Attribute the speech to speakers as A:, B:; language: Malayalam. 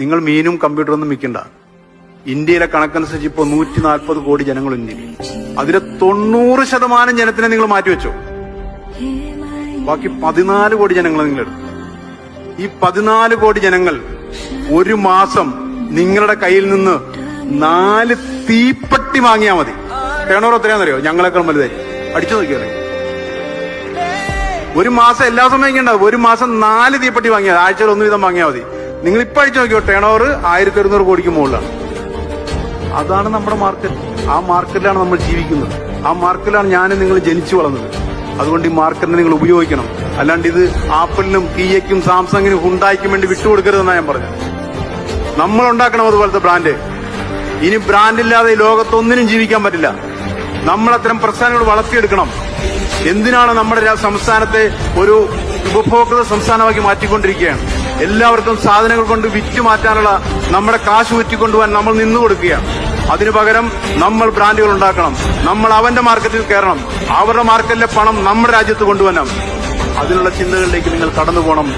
A: നിങ്ങൾ മീനും കമ്പ്യൂട്ടറൊന്നും വിൽക്കണ്ട. ഇന്ത്യയിലെ കണക്കനുസരിച്ച് ഇപ്പോൾ നൂറ്റി നാൽപ്പത് കോടി ജനങ്ങൾ ഇന്ത്യയിൽ അതിലെ തൊണ്ണൂറ് ശതമാനം ജനത്തിനെ നിങ്ങൾ മാറ്റിവെച്ചോ. ബാക്കി പതിനാല് കോടി ജനങ്ങൾ നിങ്ങൾ എടുത്തു. ഈ പതിനാല് കോടി ജനങ്ങൾ ഒരു മാസം നിങ്ങളുടെ കയ്യിൽ നിന്ന് നാല് തീപ്പട്ടി വാങ്ങിയാൽ മതി. ടേണോർ എത്രയാണെന്നറിയോ? ഞങ്ങളെക്കാൾ വലുതായി. അടിച്ചു നോക്കിയാൽ ഒരു മാസം എല്ലാ സമയം ഒരു മാസം നാല് തീപ്പട്ടി വാങ്ങിയാൽ ആഴ്ചയിൽ ഒന്ന് വീതം വാങ്ങിയാൽ മതി. നിങ്ങൾ ഇപ്പൊ അടിച്ചു നോക്കിയോ ടേണോർ ആയിരത്തി ഒരുന്നൂറ് കോടിക്ക് മുകളിലാണ്. അതാണ് നമ്മുടെ മാർക്കറ്റ് ആ മാർക്കറ്റിലാണ് നമ്മൾ ജീവിക്കുന്നത്. ആ മാർക്കറ്റിലാണ് ഞാൻ നിങ്ങൾ ജനിച്ചു വളർന്നത്. അതുകൊണ്ട് ഈ മാർക്കറ്റിനെ നിങ്ങൾ ഉപയോഗിക്കണം. അല്ലാണ്ട് ഇത് ആപ്പിളിനും കിയയ്ക്കും സാംസങ്ങിനും ഹുണ്ടായിക്കും വേണ്ടി വിട്ടുകൊടുക്കരുതെന്നാണ് ഞാൻ പറഞ്ഞത്. നമ്മൾ ഉണ്ടാക്കണം അതുപോലത്തെ ബ്രാൻഡ് ഇനി ബ്രാൻഡില്ലാതെ ലോകത്തൊന്നിനും ജീവിക്കാൻ പറ്റില്ല. നമ്മൾ അത്തരം പ്രസ്ഥാനങ്ങൾ വളർത്തിയെടുക്കണം. എന്തിനാണ് നമ്മുടെ സംസ്ഥാനത്തെ ഒരു ഉപഭോക്തൃ സംസ്ഥാനമാക്കി മാറ്റിക്കൊണ്ടിരിക്കുകയാണ്? എല്ലാവർക്കും സാധനങ്ങൾ കൊണ്ട് വിറ്റ് മാറ്റാനുള്ള നമ്മുടെ കാശ് വിറ്റിക്കൊണ്ടുപോകാൻ നമ്മൾ നിന്നു കൊടുക്കുകയാണ്. അതിനു പകരം നമ്മൾ ബ്രാൻഡുകൾ ഉണ്ടാക്കണം. നമ്മൾ അവന്റെ മാർക്കറ്റിൽ കയറണം. അവരുടെ മാർക്കറ്റിലെ പണം നമ്മുടെ രാജ്യത്ത് കൊണ്ടുവരണം. അതിനുള്ള ചിന്തകളിലേക്ക് നിങ്ങൾ കടന്നു പോകണം